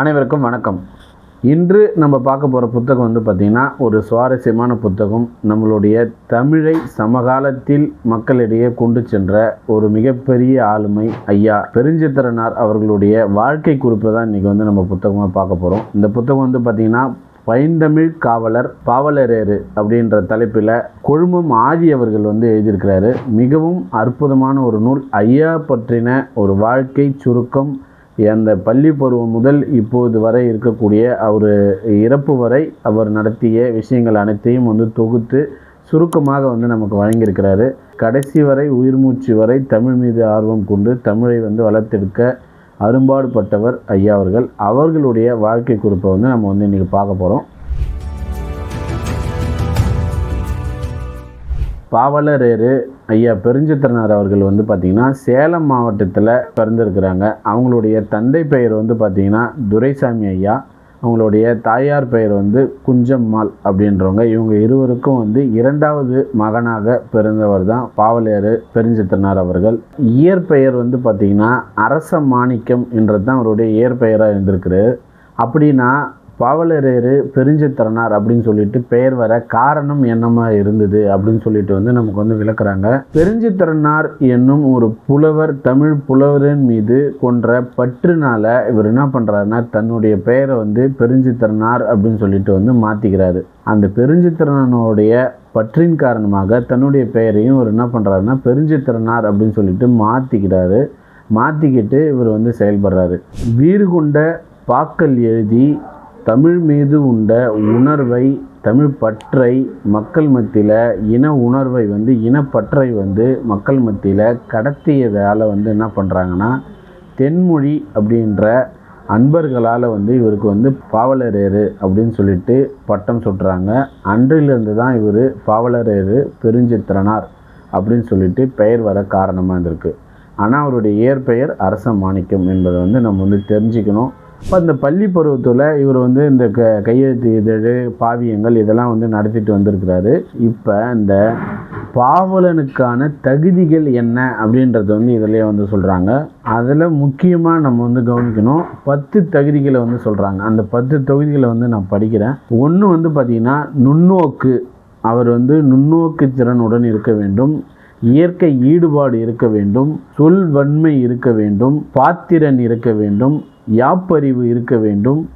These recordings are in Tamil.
அனைவருக்கும் வணக்கம். இன்று நம்ம பார்க்க போகிற புத்தகம் வந்து பார்த்திங்கன்னா ஒரு சுவாரஸ்யமான புத்தகம். நம்மளுடைய தமிழை சமகாலத்தில் மக்களிடையே கொண்டு சென்ற ஒரு மிகப்பெரிய ஆளுமை ஐயா பெருஞ்சித்திரனார் அவர்களுடைய வாழ்க்கை குறிப்பை தான் இன்றைக்கி வந்து நம்ம புத்தகமாக பார்க்க போகிறோம் இந்த புத்தகம் வந்து பார்த்திங்கன்னா பைந்தமிழ் காவலர் பாவலரேறு அப்படின்ற தலைப்பில் கொழுமம் ஆதி அவர்கள் வந்து எழுதியிருக்கிறாரு. மிகவும் அற்புதமான ஒரு நூல். ஐயா பற்றின ஒரு வாழ்க்கை சுருக்கம் அந்த பள்ளி பருவம் முதல் இப்போது வரை இருக்கக்கூடிய அவர் இறப்பு வரை அவர் நடத்திய விஷயங்கள் அனைத்தையும் வந்து தொகுத்து சுருக்கமாக வந்து நமக்கு வழங்கியிருக்கிறாரு. கடைசி வரை உயிர் மூச்சு வரை தமிழ் மீது ஆர்வம் கொண்டு தமிழை வந்து வளர்த்தெடுக்க அரும்பாடுபட்டவர் ஐயா அவர்கள். அவர்களுடைய வாழ்க்கை குறிப்பை வந்து நம்ம வந்து இன்றைக்கி பார்க்க போகிறோம் பாவலரேறு ஐயா பெருஞ்சித்திரனார் அவர்கள் வந்து பார்த்திங்கன்னா சேலம் மாவட்டத்தில் பிறந்திருக்கிறாங்க. அவங்களுடைய தந்தை பெயர் வந்து பார்த்திங்கன்னா துரைசாமி ஐயா. அவங்களுடைய தாயார் பெயர் வந்து குஞ்சம்மாள் அப்படின்றவங்க. இவங்க இருவருக்கும் வந்து இரண்டாவது மகனாக பிறந்தவர் தான் பாவலேறு பெருஞ்சித்திரனார் அவர்கள். இயற்பெயர் வந்து பார்த்திங்கன்னா அரச மாணிக்கம் என்றது தான் அவருடைய இயற்பெயராக இருந்திருக்குது அப்படின்னா பாவலரேறு பெருஞ்சித்திரனார் அப்படின்னு சொல்லிட்டு பெயர் வர காரணம் என்னமா இருந்தது அப்படின்னு சொல்லிட்டு வந்து நமக்கு வந்து விளக்குறாங்க. பெருஞ்சித்திரனார் என்னும் ஒரு புலவர் தமிழ் புலவரின் மீது கொன்ற பற்றுனால இவர் என்ன பண்ணுறாருன்னா தன்னுடைய பெயரை வந்து பெருஞ்சித்திரனார் அப்படின்னு சொல்லிட்டு வந்து மாற்றிக்கிறாரு அந்த பெருஞ்சித்திரனுடைய பற்றின் காரணமாக தன்னுடைய பெயரையும் இவர் என்ன பண்ணுறாருன்னா பெருஞ்சித்திரனார் அப்படின்னு சொல்லிட்டு மாற்றிக்கிறாரு மாற்றிக்கிட்டு இவர் வந்து செயல்படுறாரு. வீறு கொண்ட பாக்கல் எழுதி தமிழ் மீது உண்ட உணர்வை தமிழ் பற்றை மக்கள் மத்தியில் இன உணர்வை வந்து இனப்பற்றை வந்து மக்கள் மத்தியில் கடத்தியதால் வந்து என்ன பண்ணுறாங்கன்னா தென்மொழி அப்படின்ற அன்பர்களால் வந்து இவருக்கு வந்து பாவலரேறு அப்படின்னு சொல்லிட்டு பட்டம் சுட்டுறாங்க. அன்றிலிருந்து தான் இவர் பாவலரேறு பெருஞ்சித்திரனார் அப்படின்னு சொல்லிட்டு பெயர் வர காரணமாக இருந்திருக்கு. ஆனால் அவருடைய இயற்பெயர் அரச மாணிக்கம் என்பதை வந்து நம்ம வந்து தெரிஞ்சுக்கணும். இப்போ இந்த பள்ளி பருவத்தில் இவர் வந்து இந்த க கையெழுத்து இதழ் பாவியங்கள் இதெல்லாம் வந்து நடத்திட்டு வந்திருக்கிறாரு. இப்போ இந்த பாவலனுக்கான தகுதிகள் என்ன அப்படின்றத வந்து இதிலே வந்து சொல்கிறாங்க அதில் முக்கியமாக நம்ம வந்து கவனிக்கணும். பத்து தகுதிகளை வந்து சொல்கிறாங்க அந்த பத்து தகுதிகளை வந்து நான் படிக்கிறேன். ஒன்று வந்து பார்த்திங்கன்னா நுண்ணோக்கு. அவர் வந்து நுண்ணோக்கு திறனுடன் இருக்க வேண்டும். இயற்கை ஈடுபாடு இருக்க வேண்டும். சொல் வன்மை இருக்க வேண்டும். பாத்திரன் இருக்க வேண்டும். யாப்பறிவு இருக்க வேண்டும்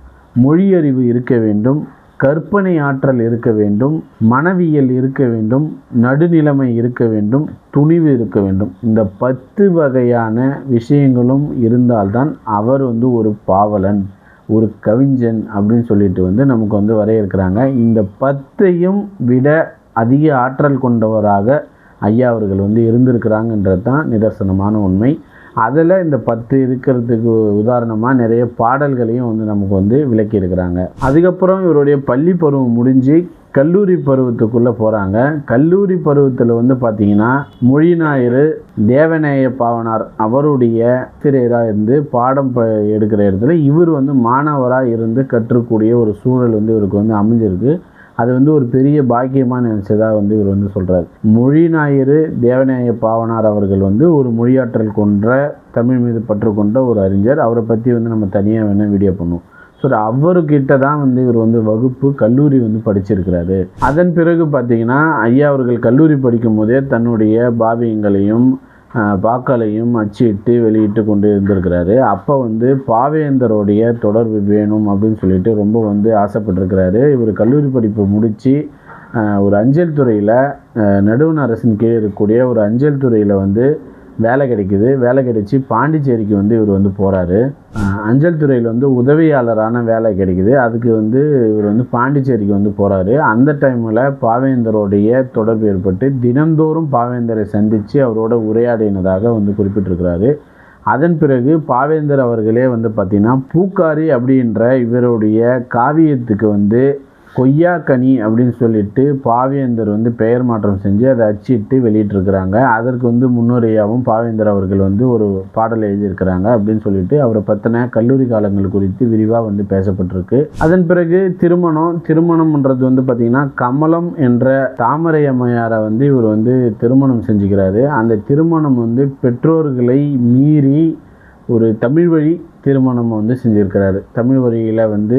மொழியறிவு இருக்க வேண்டும் கற்பனை ஆற்றல் இருக்க வேண்டும் மனவியல் இருக்க வேண்டும் நடுநிலைமை இருக்க வேண்டும் துணிவு இருக்க வேண்டும். இந்த பத்து வகையான விஷயங்களும் இருந்தால்தான் அவர் வந்து ஒரு பாவலன் ஒரு கவிஞன் அப்படின்னு சொல்லிட்டு வந்து நமக்கு வந்து வரையறுக்கிறாங்க. இந்த பத்தையும் விட அதிக ஆற்றல் கொண்டவராக ஐயா அவர்கள் வந்து இருந்திருக்கிறாங்கன்றது தான் நிதர்சனமான உண்மை. அதில் இந்த பத்து இருக்கிறதுக்கு உதாரணமாக நிறைய பாடல்களையும் வந்து நமக்கு வந்து விளக்கியிருக்கிறாங்க. அதுக்கப்புறம் இவருடைய பள்ளி பருவம் முடிஞ்சு கல்லூரி பருவத்துக்குள்ளே போகிறாங்க கல்லூரி பருவத்தில் வந்து பார்த்திங்கன்னா மொழிநாயரு தேவநேய பாவனார் அவருடைய ஆசிரியராக இருந்து பாடம் ப எடுக்கிற இடத்துல இவர் வந்து மாணவராக இருந்து கற்றுக்கூடிய ஒரு சூழல் வந்து இவருக்கு வந்து அமைஞ்சிருக்கு. அது வந்து ஒரு பெரிய பாக்கியமாக நினச்சதாக வந்து இவர் வந்து சொல்கிறார் மொழி ஞாயிறு தேவநாய பாவனார் அவர்கள் வந்து ஒரு மொழியாற்றல் கொன்ற தமிழ் மீது பற்று கொண்ட ஒரு அறிஞர். அவரை பற்றி வந்து நம்ம தனியாக வேணால் வீடியோ பண்ணுவோம். ஸோ அவர்கிட்ட தான் வந்து இவர் வந்து வகுப்பு கல்லூரி வந்து படிச்சிருக்கிறாரு. அதன் பிறகு பார்த்தீங்கன்னா ஐயா அவர்கள் கல்லூரி படிக்கும் போதே தன்னுடைய பாவியங்களையும் பாக்களையும் அச்சிட்டு வெளியிட்டு கொண்டு இருந்திருக்கிறாரு. அப்போ வந்து பாவேந்தரோடைய தொடர்பு வேணும் அப்படின்னு சொல்லிட்டு ரொம்ப வந்து ஆசைப்பட்டிருக்கிறாரு. இவர் கல்லூரி படிப்பு முடித்து ஒரு அஞ்சல் துறையில் நடுவண் அரசின் கீழே இருக்கக்கூடிய ஒரு அஞ்சல் துறையில் வந்து வேலை கிடைக்குது. வேலை கிடைச்சி பாண்டிச்சேரிக்கு வந்து இவர் வந்து போகிறாரு அஞ்சல் துறையில் வந்து உதவியாளரான வேலை கிடைக்குது. அதுக்கு வந்து இவர் வந்து பாண்டிச்சேரிக்கு வந்து போகிறாரு அந்த டைமில் பாவேந்தரோடைய தொடர்பு ஏற்பட்டு தினந்தோறும் பாவேந்தரை சந்தித்து அவரோட உரையாடினதாக வந்து குறிப்பிட்டிருக்கிறாரு. அதன் பிறகு பாவேந்தர் அவர்களே வந்து பார்த்திங்கன்னா பூக்காரி அப்படின்ற இவருடைய காவியத்துக்கு வந்து கொய்யாக்கனி அப்படின்னு சொல்லிட்டு பாவேந்தர் வந்து பெயர் மாற்றம் செஞ்சு அதை அச்சிட்டு வெளியிட்டிருக்கிறாங்க. அதற்கு வந்து முன்னுரையாகவும் பாவேந்தர் அவர்கள் வந்து ஒரு பாடல் எழுதியிருக்கிறாங்க அப்படின்னு சொல்லிட்டு அவரை பற்றின கல்லூரி காலங்கள் குறித்து விரிவாக வந்து பேசப்பட்டிருக்கு. அதன் பிறகு திருமணம் திருமணம்ன்றது வந்து பார்த்திங்கன்னா கமலம் என்ற தாமரை அம்மையாரை வந்து இவர் வந்து திருமணம் செஞ்சுக்கிறாரு. அந்த திருமணம் வந்து பெற்றோர்களை மீறி ஒரு தமிழ் வழி திருமணம் வந்து செஞ்சுருக்கிறாரு. தமிழ் வழியில் வந்து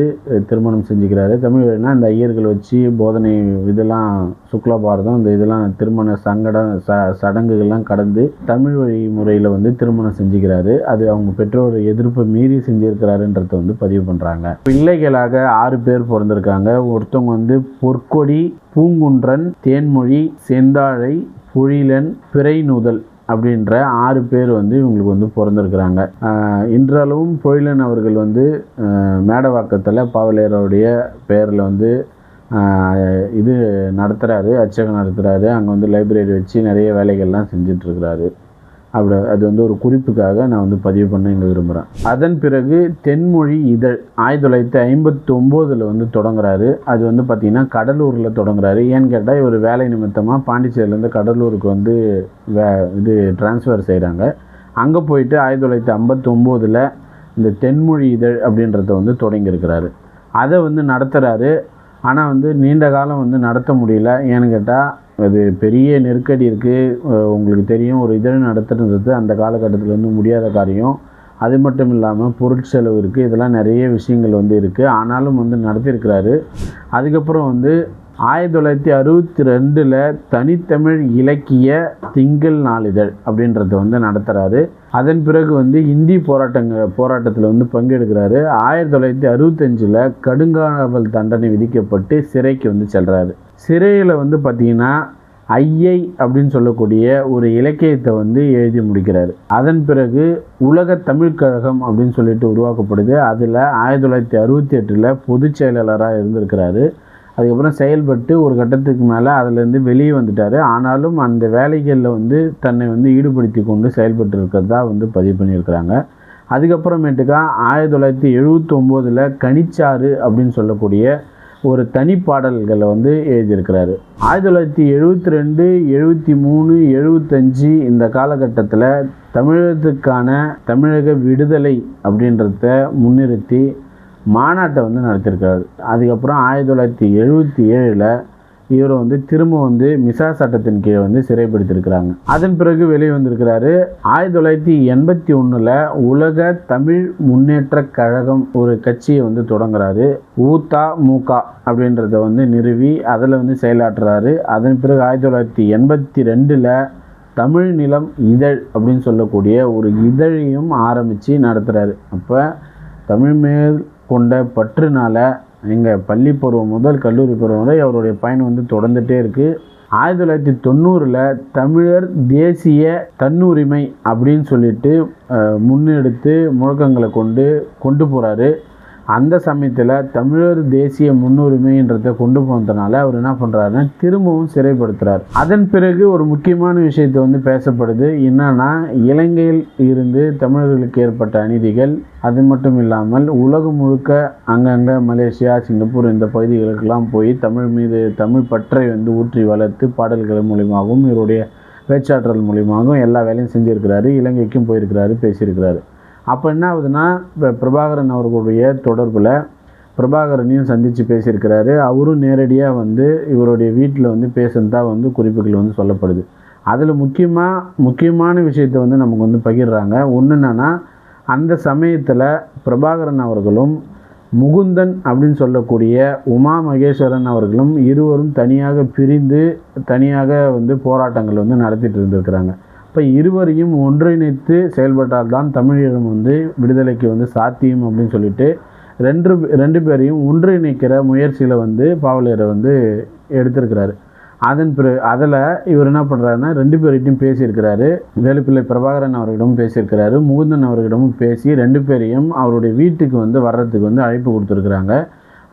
திருமணம் செஞ்சுக்கிறாரு. தமிழ் வழினா அந்த ஐயர்கள் வச்சு போதனை இதெல்லாம் சுக்லபாரதம் இந்த இதெல்லாம் திருமண சங்கடம் ச சடங்குகள்லாம் கடந்து தமிழ் வழி முறையில் வந்து திருமணம் செஞ்சுக்கிறாரு. அது அவங்க பெற்றோர் எதிர்ப்பை மீறி செஞ்சுருக்கிறாருன்றத வந்து பதிவு பண்ணுறாங்க பிள்ளைகளாக ஆறு பேர் பிறந்திருக்காங்க. ஒருத்தவங்க வந்து பொற்கொடி பூங்குன்றன் தேன்மொழி செந்தாழை புழிலன் பிறைநுதல். அப்படின்ற ஆறு பேர் வந்து இவங்களுக்கு வந்து பிறந்திருக்கிறாங்க. இன்றளவும் பொழிலன் அவர்கள் வந்து மேடவாக்கத்தில் பாவலேயருடைய பேரில் வந்து இது நடத்துகிறாரு அச்சகம் நடத்துகிறாரு அங்கே வந்து லைப்ரரி வச்சு நிறைய வேலைகள்லாம் செஞ்சிட்ருக்கிறாரு அப்படி அது வந்து ஒரு குறிப்புக்காக நான் வந்து பதிவு பண்ண இங்கே விரும்புகிறேன் அதன் பிறகு தென்மொழி இதழ் ஆயிரத்தி தொள்ளாயிரத்தி ஐம்பத்தி ஒம்போதில் வந்து தொடங்குறாரு. அது வந்து பார்த்திங்கன்னா கடலூரில் தொடங்குறாரு. ஏன்னு கேட்டால் இவர் வேலை நிமித்தமாக பாண்டிச்சேரியிலேருந்து கடலூருக்கு வந்து வே இது ட்ரான்ஸ்ஃபர் செய்கிறாங்க அங்கே போயிட்டு ஆயிரத்தி தொள்ளாயிரத்தி ஐம்பத்தொம்போதில் இந்த தென்மொழி இதழ் அப்படின்றத வந்து தொடங்கியிருக்கிறாரு. அதை வந்து நடத்துகிறாரு ஆனால் வந்து நீண்ட காலம் வந்து நடத்த முடியல. ஏன்னு கேட்டால் அது பெரிய நெருக்கடி இருக்குது உங்களுக்கு தெரியும் ஒரு இதழ் நடத்துறது அந்த காலகட்டத்தில் வந்து முடியாத காரியம். அது மட்டும் இல்லாமல் பொருட்செலவு இருக்குது இதெல்லாம் நிறைய விஷயங்கள் வந்து இருக்குது ஆனாலும் வந்து நடத்தியிருக்கிறாரு அதுக்கப்புறம் வந்து ஆயிரத்தி தொள்ளாயிரத்தி அறுபத்தி ரெண்டில் தனித்தமிழ் இலக்கிய திங்கள் நாளிதழ் அப்படின்றத வந்து நடத்துகிறாரு அதன் பிறகு வந்து இந்தி போராட்டங்க போராட்டத்தில் வந்து பங்கெடுக்கிறாரு. ஆயிரத்தி தொள்ளாயிரத்தி அறுபத்தஞ்சில் கடுங்காவல் தண்டனை விதிக்கப்பட்டு சிறைக்கு வந்து செல்கிறாரு சிறையில் வந்து பார்த்திங்கன்னா ஐயை அப்படின்னு சொல்லக்கூடிய ஒரு இலக்கியத்தை வந்து எழுதி முடிக்கிறார். அதன் பிறகு உலக தமிழ்கழகம் அப்படின்னு சொல்லிட்டு உருவாக்கப்படுது. அதில் ஆயிரத்தி தொள்ளாயிரத்தி அறுபத்தி எட்டில் பொதுச் செயலாளராக இருந்திருக்கிறாரு. அதுக்கப்புறம் செயல்பட்டு ஒரு கட்டத்துக்கு மேலே அதுலேருந்து வெளியே வந்துட்டார். ஆனாலும் அந்த வேலைகளில் வந்து தன்னை வந்து ஈடுபடுத்தி கொண்டு செயல்பட்டு இருக்கிறதா வந்து பதிவு பண்ணியிருக்கிறாங்க. அதுக்கப்புறமேட்டுக்கா ஆயிரத்தி தொள்ளாயிரத்தி எழுபத்தொம்போதில் கனிச்சாறு அப்படின்னு சொல்லக்கூடிய ஒரு தனிப்பாடல்களை வந்து எழுதியிருக்கிறாரு. ஆயிரத்தி தொள்ளாயிரத்தி எழுபத்தி ரெண்டு எழுபத்தி மூணு எழுபத்தஞ்சு இந்த காலகட்டத்தில் தமிழகத்துக்கான தமிழக விடுதலை அப்படின்றத முன்னிறுத்தி மாநாட்டை வந்து நடத்தியிருக்காரு அதுக்கப்புறம் ஆயிரத்தி தொள்ளாயிரத்தி எழுபத்தி ஏழில் இவரை வந்து திரும்ப வந்து மிசா சட்டத்தின் கீழே வந்து சிறைப்படுத்தியிருக்கிறாங்க அதன் பிறகு வெளியே வந்திருக்கிறாரு. ஆயிரத்தி தொள்ளாயிரத்தி எண்பத்தி ஒன்றில் உலக தமிழ் முன்னேற்ற கழகம் ஒரு கட்சியை வந்து தொடங்குறாரு. ஊத்தா மூகா அப்படின்றத வந்து நிறுவி அதில் வந்து செயலாற்றுறாரு. அதன் பிறகு ஆயிரத்தி தொள்ளாயிரத்தி எண்பத்தி ரெண்டில் தமிழ் நிலம் இதழ் அப்படின்னு சொல்லக்கூடிய ஒரு இதழையும் ஆரம்பித்து நடத்துகிறாரு அப்போ தமிழ் மேல் கொண்ட பற்றுனால எங்கள் பள்ளி பருவம் முதல் கல்லூரி பருவம் வரை அவருடைய பயணம் வந்து தொடர்ந்துகிட்டே இருக்குது ஆயிரத்தி தொள்ளாயிரத்தி தொண்ணூறில் தமிழர் தேசிய தன்னுரிமை அப்படின்னு சொல்லிட்டு முன்னெடுத்து முழக்கங்களை கொண்டு கொண்டு போகிறாரு அந்த சமயத்தில் தமிழர் தேசிய முன்னுரிமைன்றதை கொண்டு போனதுனால அவர் என்ன பண்ணுறாருன்னா திரும்பவும் சிறைப்படுத்துகிறார் அதன் பிறகு ஒரு முக்கியமான விஷயத்தை வந்து பேசப்படுது. என்னன்னா இலங்கையில் இருந்து தமிழர்களுக்கு ஏற்பட்ட அநீதிகள் அது மட்டும் இல்லாமல் உலகம் முழுக்க அங்கங்கே மலேசியா சிங்கப்பூர் இந்த பகுதிகளுக்கெல்லாம் போய் தமிழ் மீது தமிழ் பற்றை வந்து ஊற்றி வளர்த்து பாடல்கள் மூலியமாகவும் இவருடைய பேச்சாற்றல் மூலியமாகவும் எல்லா வேலையும் செஞ்சுருக்கிறாரு. இலங்கைக்கும் போயிருக்கிறாரு பேசியிருக்கிறாரு. அப்போ என்ன ஆகுதுன்னா இப்போ பிரபாகரன் அவர்களுடைய தொடர்பில் பிரபாகரனையும் சந்தித்து பேசியிருக்கிறாரு. அவரும் நேரடியாக வந்து இவருடைய வீட்டில் வந்து பேசுனதாக வந்து குறிப்புகள் வந்து சொல்லப்படுது. அதில் முக்கியமாக முக்கியமான விஷயத்தை வந்து நமக்கு வந்து பகிர்றாங்க. ஒன்று என்னன்னா அந்த சமயத்தில் பிரபாகரன் அவர்களும் முகுந்தன் அப்படின்னு சொல்லக்கூடிய உமா மகேஸ்வரன் அவர்களும் இருவரும் தனியாக பிரிந்து தனியாக வந்து போராட்டங்கள் வந்து நடத்திட்டு இருந்திருக்கிறாங்க. இப்போ இருவரையும் ஒன்றிணைத்து செயல்பட்டால் தான் தமிழீழம் வந்து விடுதலைக்கு வந்து சாத்தியம் அப்படின்னு சொல்லிட்டு ரெண்டு ரெண்டு பேரையும் ஒன்றிணைக்கிற முயற்சியில் வந்து பாவலரை வந்து எடுத்திருக்கிறாரு. அதன் பிறகு அதில் இவர் என்ன பண்ணுறாருன்னா ரெண்டு பேர்கிட்டையும் பேசியிருக்கிறாரு. வேலுப்பிள்ளை பிரபாகரன் அவர்களிடமும் பேசியிருக்கிறாரு. முகுந்தன் அவர்களிடமும் பேசி ரெண்டு பேரையும் அவருடைய வீட்டுக்கு வந்து வர்றதுக்கு வந்து அழைப்பு கொடுத்துருக்குறாங்க.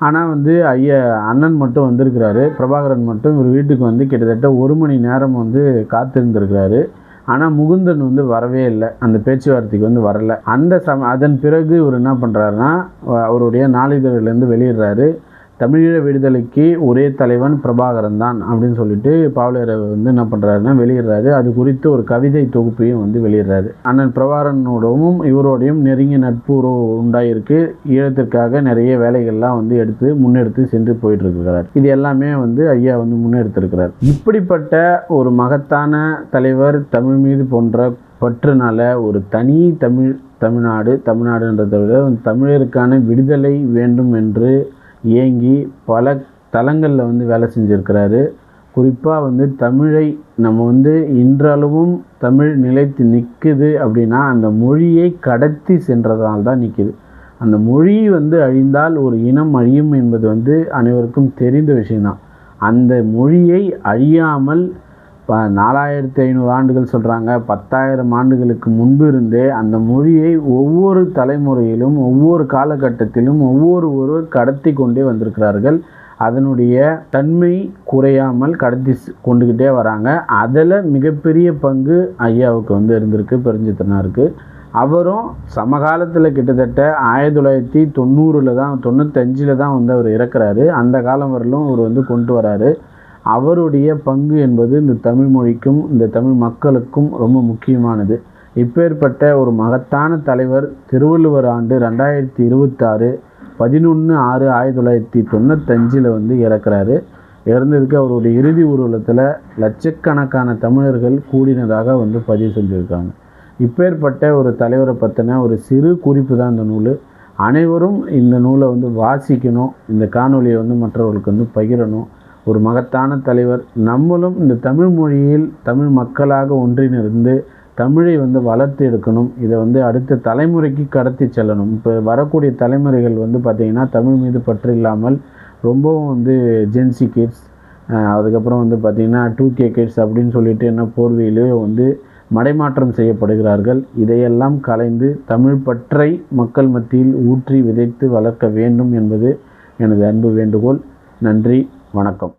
ஆனால் வந்து ஐயா அண்ணன் மட்டும் வந்திருக்கிறாரு. பிரபாகரன் மட்டும் இவர் வீட்டுக்கு வந்து கிட்டத்தட்ட ஒரு மணி நேரம் வந்து காத்திருந்திருக்கிறாரு. ஆனால் முகுந்தன் வந்து வரவே இல்லை. அந்த பேச்சுவார்த்தைக்கு வந்து வரல. அந்த சம அதன் பிறகு இவர் என்ன பண்ணுறாருன்னா அவருடைய நாளிதழ்லேருந்து வெளியிடுறாரு. தமிழீழ விடுதலைக்கு ஒரே தலைவன் பிரபாகரன் தான் அப்படின்னு சொல்லிட்டு பாவலரை வந்து என்ன பண்ணுறாருன்னா வெளியிடுறாரு. அது குறித்து ஒரு கவிதை தொகுப்பையும் வந்து வெளியிடுறாரு. அண்ணன் பிரபாகரனோடவும் இவரோடையும் நெருங்கிய நட்பு உறவு உண்டாயிருக்கு. ஈழத்திற்காக நிறைய வேலைகள்லாம் வந்து எடுத்து முன்னெடுத்து சென்று போயிட்டு இருக்கிறார் இது எல்லாமே வந்து ஐயா வந்து முன்னெடுத்திருக்கிறார். இப்படிப்பட்ட ஒரு மகத்தான தலைவர் தமிழ் மீது போன்ற பற்றுனால ஒரு தனி தமிழ் தமிழ்நாடு தமிழ்நாடுன்றதை விட தமிழருக்கான விடுதலை வேண்டும் என்று ஏங்கி பல தளங்களில் வந்து வேலை செஞ்சுருக்கிறாரு. குறிப்பாக வந்து தமிழை நம்ம வந்து இன்றளவும் தமிழ் நிலைத்து நிற்குது அப்படின்னா அந்த மொழியை கடத்தி சென்றதால் தான் நிற்கிது அந்த மொழி வந்து அழிந்தால் ஒரு இனம் அழியும் என்பது வந்து அனைவருக்கும் தெரிந்த விஷயம்தான். அந்த மொழியை அழியாமல் இப்போ நாலாயிரத்தி ஐநூறு ஆண்டுகள் சொல்கிறாங்க பத்தாயிரம் ஆண்டுகளுக்கு முன்பு இருந்தே அந்த மொழியை ஒவ்வொரு தலைமுறையிலும் ஒவ்வொரு காலகட்டத்திலும் ஒவ்வொருவரும் கடத்தி கொண்டே வந்திருக்கிறார்கள். அதனுடைய தன்மை குறையாமல் கடத்தி கொண்டுக்கிட்டே வராங்க. அதில் மிகப்பெரிய பங்கு ஐயாவுக்கு வந்து இருந்திருக்கு பெருஞ்சித்தனாருக்கு அவரும் சமகாலத்தில் கிட்டத்தட்ட ஆயிரத்தி தொள்ளாயிரத்தி தொண்ணூறில் தான் தொண்ணூத்தஞ்சில் தான் வந்து அவர் இறக்குறாரு. அந்த காலம் வரலும் அவர் வந்து கொண்டு வராரு. அவருடைய பங்கு என்பது இந்த தமிழ் மொழிக்கும் இந்த தமிழ் மக்களுக்கும் ரொம்ப முக்கியமானது. இப்பேற்பட்ட ஒரு மகத்தான தலைவர் திருவள்ளுவர் ஆண்டு ரெண்டாயிரத்தி இருபத்தாறு பதினொன்று ஆறு ஆயிரத்தி தொள்ளாயிரத்தி தொண்ணூத்தஞ்சில் வந்து இறக்குறாரு. இறந்ததுக்கு அவருடைய இறுதி ஊர்வலத்தில் லட்சக்கணக்கான தமிழர்கள் கூடினதாக வந்து பதிவு செஞ்சுருக்காங்க. இப்பேற்பட்ட ஒரு தலைவரை பற்றின ஒரு சிறு குறிப்பு தான் இந்த நூல். அனைவரும் இந்த நூலை வந்து வாசிக்கணும் இந்த காணொலியை வந்து மற்றவர்களுக்கு வந்து பகிரணும் ஒரு மகத்தான தலைவர். நம்மளும் இந்த தமிழ் மொழியில் தமிழ் மக்களாக ஒன்றிணைந்து தமிழை வந்து வளர்த்து எடுக்கணும். இதை வந்து அடுத்த தலைமுறைக்கு கடத்தி செல்லணும். இப்போ வரக்கூடிய தலைமுறைகள் வந்து பார்த்திங்கன்னா தமிழ் மீது பற்று இல்லாமல் ரொம்பவும் வந்து ஜென்சி கிட்ஸ் அதுக்கப்புறம் வந்து பார்த்திங்கன்னா டூ கே கிட்ஸ் அப்படின்னு சொல்லிட்டு என்ன போர்வையிலே வந்து மடைமாற்றம் செய்யப்படுகிறார்கள். இதையெல்லாம் கலைந்து தமிழ் பற்றை மக்கள் மத்தியில் ஊற்றி விதைத்து வளர்க்க வேண்டும் என்பது எனது அன்பு வேண்டுகோள். நன்றி வணக்கம்.